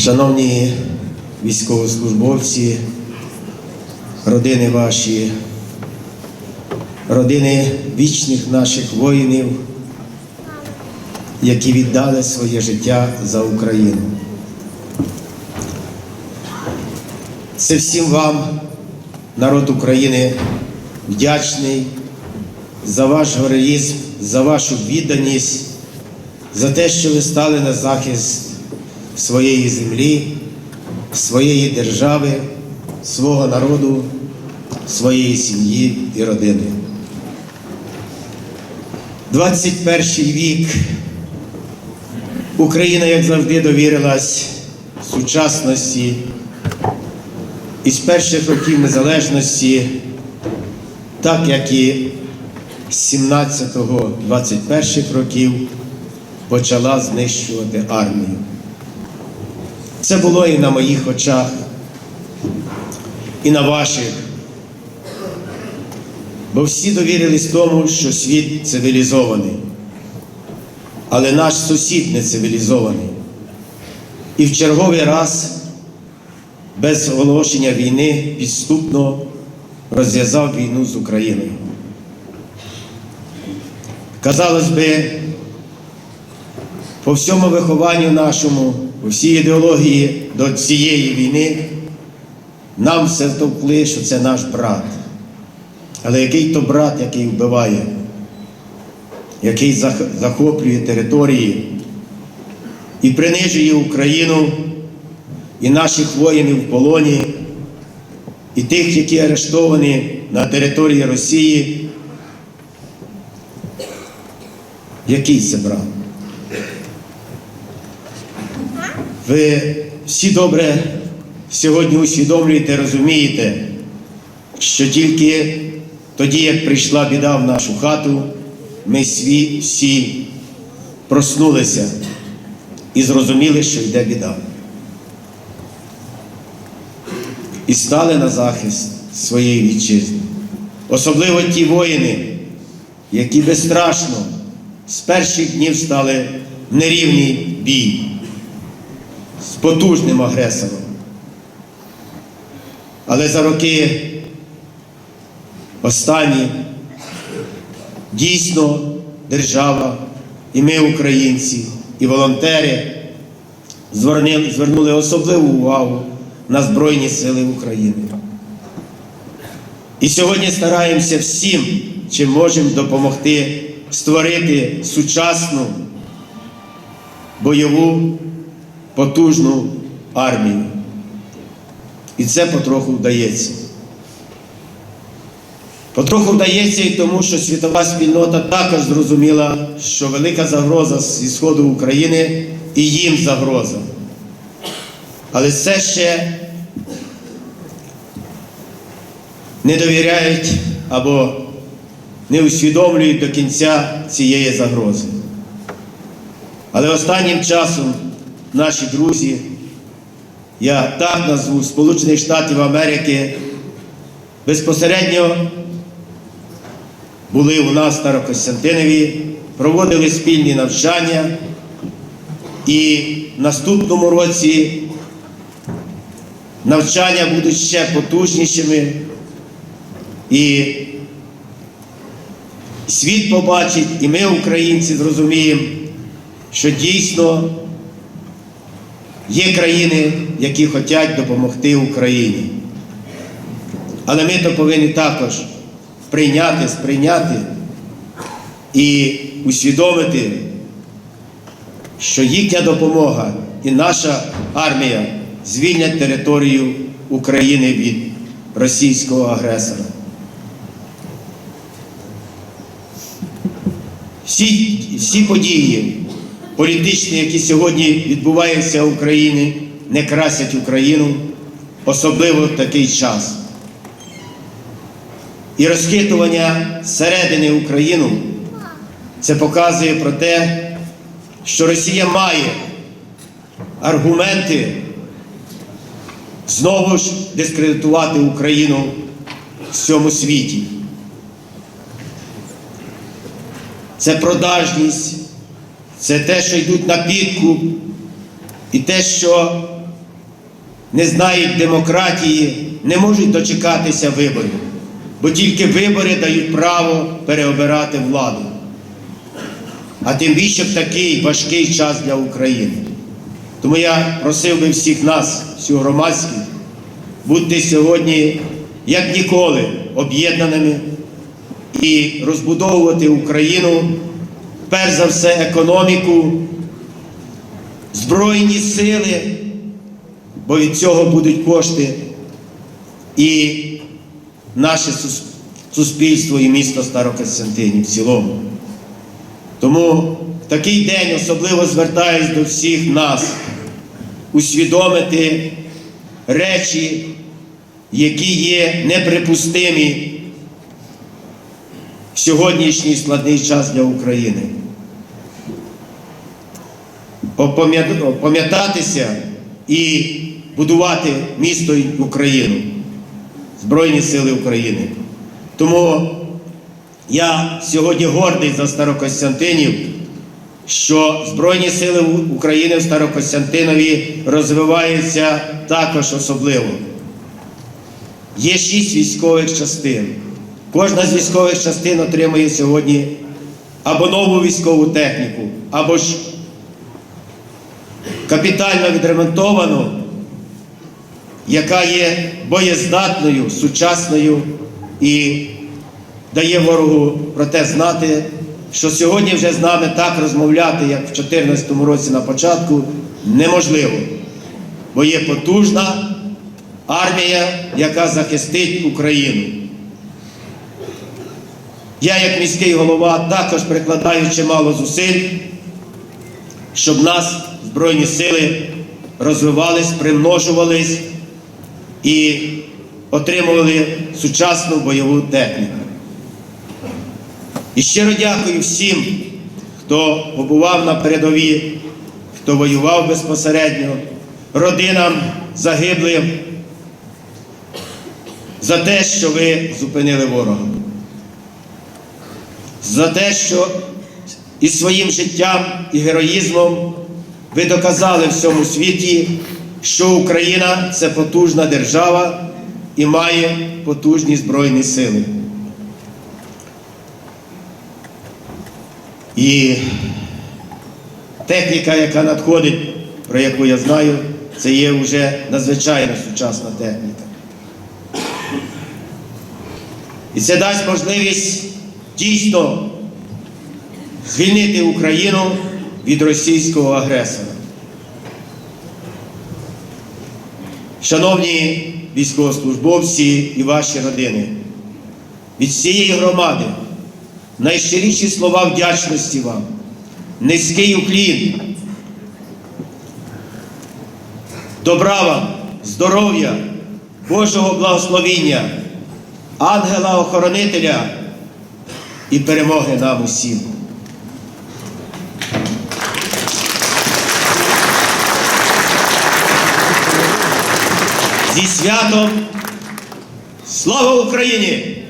Шановні військовослужбовці, родини ваші, родини вічних наших воїнів, які віддали своє життя за Україну. Це всім вам, народ України, вдячний за ваш героїзм, за вашу відданість, за те, що ви стали на захист своєї землі, своєї держави, свого народу, своєї сім'ї і родини. 21 вік Україна, як завжди, довірилась сучасності із перших років незалежності, так як і з 17-21 років почала знищувати армію. Це було і на моїх очах, і на ваших. Бо всі довірились тому, що світ цивілізований. Але наш сусід не цивілізований. І в черговий раз, без оголошення війни, підступно розв'язав війну з Україною. Казалось би, по всьому вихованню нашому, всій ідеології до цієї війни, нам все втовкли, що це наш брат. Але який то брат, який вбиває, який захоплює території і принижує Україну, і наших воїнів в полоні, і тих, які арештовані на території Росії. Який це брат? Ви всі добре сьогодні усвідомлюєте, розумієте, що тільки тоді, як прийшла біда в нашу хату, ми сві, всі проснулися і зрозуміли, що йде біда. І стали на захист своєї вітчизни. Особливо ті воїни, які безстрашно з перших днів стали в нерівний бій з потужним агресором. Але за роки останні дійсно держава, і ми, українці, і волонтери звернули, особливу увагу на Збройні Сили України. І сьогодні стараємося всім, чим можемо допомогти створити сучасну бойову потужну армію. І це потроху вдається. Потроху вдається і тому, що світова спільнота також зрозуміла, що велика загроза зі сходу України і їм загроза. Але це ще не довіряють або не усвідомлюють до кінця цієї загрози. Але останнім часом наші друзі, я так назву Сполучених Штатів Америки, безпосередньо були у нас в Старокостянтинові, проводили спільні навчання, і в наступному році навчання будуть ще потужнішими, і світ побачить, і ми, українці, зрозуміємо, що дійсно є країни, які хочуть допомогти Україні. Але ми то повинні також прийняти, сприйняти і усвідомити, що їхня допомога і наша армія звільнять територію України від російського агресора. Всі, всі події політичні, які сьогодні відбуваються в Україні, не красять Україну, особливо в такий час. І розхитування середини Україну це показує про те, що Росія має аргументи знову ж дискредитувати Україну в цьому світі. Це продажність, це те, що йдуть на підкуп, і те, що не знають демократії, не можуть дочекатися виборів, бо тільки вибори дають право переобирати владу. А тим більше в такий важкий час для України. Тому я просив би всіх нас, всю громадськість, бути сьогодні, як ніколи, об'єднаними і розбудовувати Україну, перш за все, економіку, збройні сили, бо від цього будуть кошти і наше суспільство і місто Старокостянтинів в цілому. Тому в такий день особливо звертаюсь до всіх нас усвідомити речі, які є неприпустимі в сьогоднішній складний час для України. Пам'ятатися і будувати місто і Україну, Збройні Сили України. Тому я сьогодні гордий за Старокостянтинів, що Збройні Сили України в Старокостянтинові розвиваються також особливо. Є шість військових частин. Кожна з військових частин отримує сьогодні або нову військову техніку, або ж капітально відремонтовану, яка є боєздатною, сучасною і дає ворогу про те знати, що сьогодні вже з нами так розмовляти, як в 2014 році на початку, неможливо. Бо є потужна армія, яка захистить Україну. Я, як міський голова, також прикладаю чимало зусиль, щоб нас Збройні сили розвивались, примножувались і отримували сучасну бойову техніку. І щиро дякую всім, хто побував на передовій, хто воював безпосередньо, родинам загиблих, за те, що ви зупинили ворога. За те, що і своїм життям, і героїзмом ви доказали всьому світі, що Україна це потужна держава і має потужні збройні сили. І техніка, яка надходить, про яку я знаю, це є вже надзвичайно сучасна техніка. І це дасть можливість дійсно звільнити Україну від російського агресора. Шановні військовослужбовці і ваші родини, від всієї громади найщиріші слова вдячності вам, низький уклін, добра вам, здоров'я, Божого благословіння, ангела-охоронителя і перемоги нам усім. Зі святом! Слава Україні!